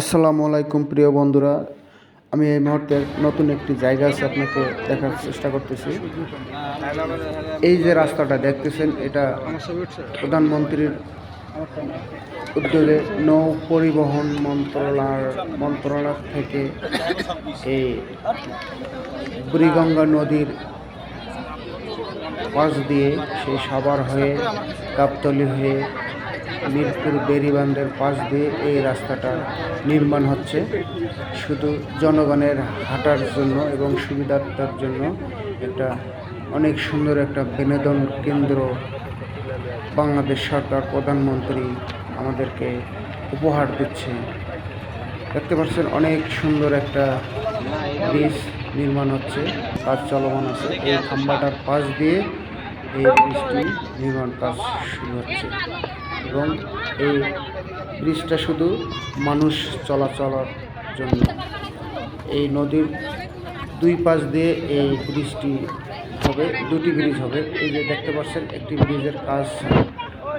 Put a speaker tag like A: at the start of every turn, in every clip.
A: আসসালামু আলাইকুম, প্রিয় বন্ধুরা। আমি এই মুহূর্তে নতুন একটি জায়গা আছে আপনাকে দেখার চেষ্টা করতেছি। এই যে রাস্তাটা দেখতেছেন, এটা প্রধানমন্ত্রীর উদ্যোগে নৌ পরিবহন মন্ত্রণালয় মন্ত্রণালয় থেকে এই বুড়িগঙ্গা নদীর পাশ দিয়ে সেই সাভার হয়ে গাবতলি হয়ে মিরপুর বেরিবান্ধের পাশ দিয়ে এই রাস্তাটা নির্মাণ হচ্ছে। শুধু জনগণের হাঁটার জন্য এবং সুবিধার্থার জন্য একটা অনেক সুন্দর একটা বিনোদন কেন্দ্র বাংলাদেশ সরকার প্রধানমন্ত্রী আমাদেরকে উপহার দিচ্ছে। দেখতে পাচ্ছেন অনেক সুন্দর একটা ব্রিজ নির্মাণ হচ্ছে, কাজ চলমান আছে। এই খাম্বাটার পাশ দিয়ে এই ব্রিজটি নির্মাণ কাজ শুরু হচ্ছে। এবং এই ব্রিজটা শুধু মানুষ চলাচলের জন্য। এই নদীর দুই পাশ দিয়ে এই ব্রিজটি হবে, দুটি ব্রিজ হবে। এই যে দেখতে পাচ্ছেন, একটি ব্রিজের কাজ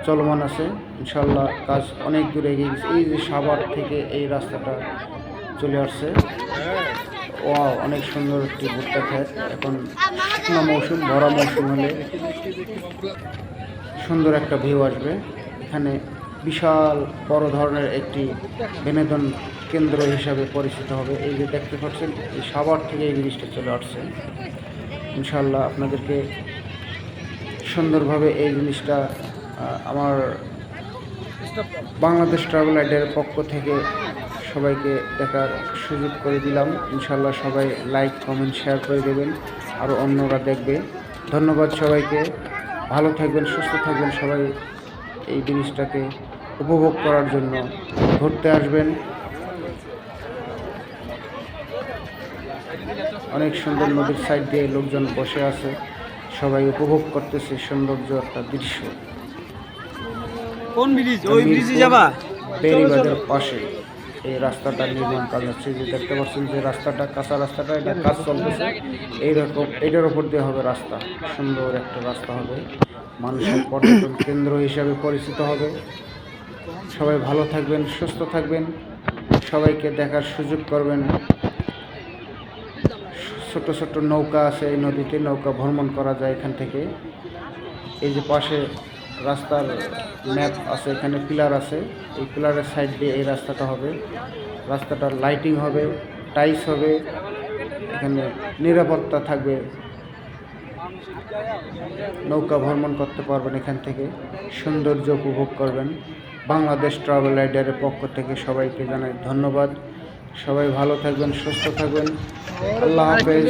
A: চলমান আছে। ইনশাল্লাহ কাজ অনেক দূরে এগিয়ে গেছে। এই যে সাভার থেকে এই রাস্তাটা চলে আসছে। ও অনেক সুন্দর একটি ভুট্টা খেত এখন শুকনো মৌসুম, ভরা মৌসুম হলে সুন্দর একটা ভিউ আসবে। এখানে বিশাল বড় ধরনের একটি বিনোদন কেন্দ্র হিসাবে পরিচিত হবে। এই যে দেখতে পাচ্ছেন, এই সাভার থেকে এই জিনিসটা চলে আসছে। ইনশাল্লাহ আপনাদেরকে সুন্দরভাবে এই জিনিসটা আমার বাংলাদেশ ট্রাভেল আইডের পক্ষ থেকে সবাইকে দেখার সুযোগ করে দিলাম। ইনশাল্লাহ সবাই লাইক, কমেন্ট, শেয়ার করে দেবেন, আরও অন্যরা দেখবে। ধন্যবাদ সবাইকে। ভালো থাকবেন, সুস্থ থাকবেন সবাই। এই জিনিসটাকে উপভোগ করার জন্য ঘুরতে আসবেন। অনেক সুন্দর নদীর সাইড দিয়ে লোকজন বসে আছে। সবাই উপভোগ করতেছে সৌন্দর্য একটা দৃশ্য।
B: কোন ব্রিজ? ওই ব্রিজে যাবা?
A: বেরিবাদের পাশে। এই রাস্তাটা নির্মাণ কাজ হচ্ছে। যে দেখতে পাচ্ছেন যে রাস্তাটা কাঁচা রাস্তাটা এটা কাজ চলতেছে। এইরকম এটার উপর দিয়ে হবে রাস্তা। সুন্দর একটা রাস্তা হবে। মানুষের পর্যটন কেন্দ্র হিসাবে পরিচিত হবে। সবাই ভালো থাকবেন, সুস্থ থাকবেন। সবাইকে দেখার সুযোগ করবেন। ছোট ছোট নৌকা আছে এই নদীতে, নৌকা ভ্রমণ করা যায় এখান থেকে। এই যে পাশে রাস্তার ম্যাপ আছে, এখানে পিলার আছে। এই পিলারের সাইড দিয়ে এই রাস্তাটা হবে। রাস্তাটার লাইটিং হবে টাইস হবে। এখানে নিরাপত্তা থাকবে। নৌকা ভ্রমণ করতে পারবেন এখান থেকে। সৌন্দর্য উপভোগ করবেন। বাংলাদেশ ট্রাভেল রাইডারের পক্ষ থেকে সবাইকে জানাই ধন্যবাদ। সবাই ভালো থাকবেন, সুস্থ থাকবেন। আল্লাহ হাফেজ।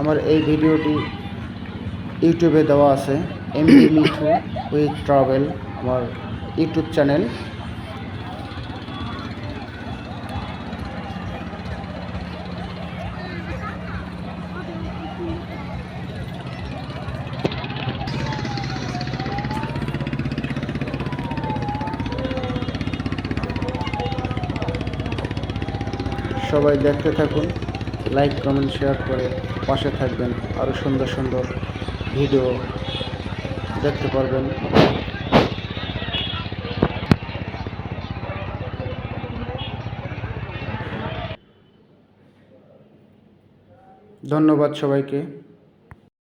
A: আমার এই ভিডিওটি ইউটিউবে দেওয়া আছে, এমডি মিঠু উইথ ট্রাভেল আমার ইউটিউব চ্যানেল। সবাই দেখতে থাকুন, লাইক, কমেন্ট, শেয়ার করে পাশে থাকবেন। আরও সুন্দর সুন্দর ভিডিও দেখতে পারবেন। ধন্যবাদ সবাইকে।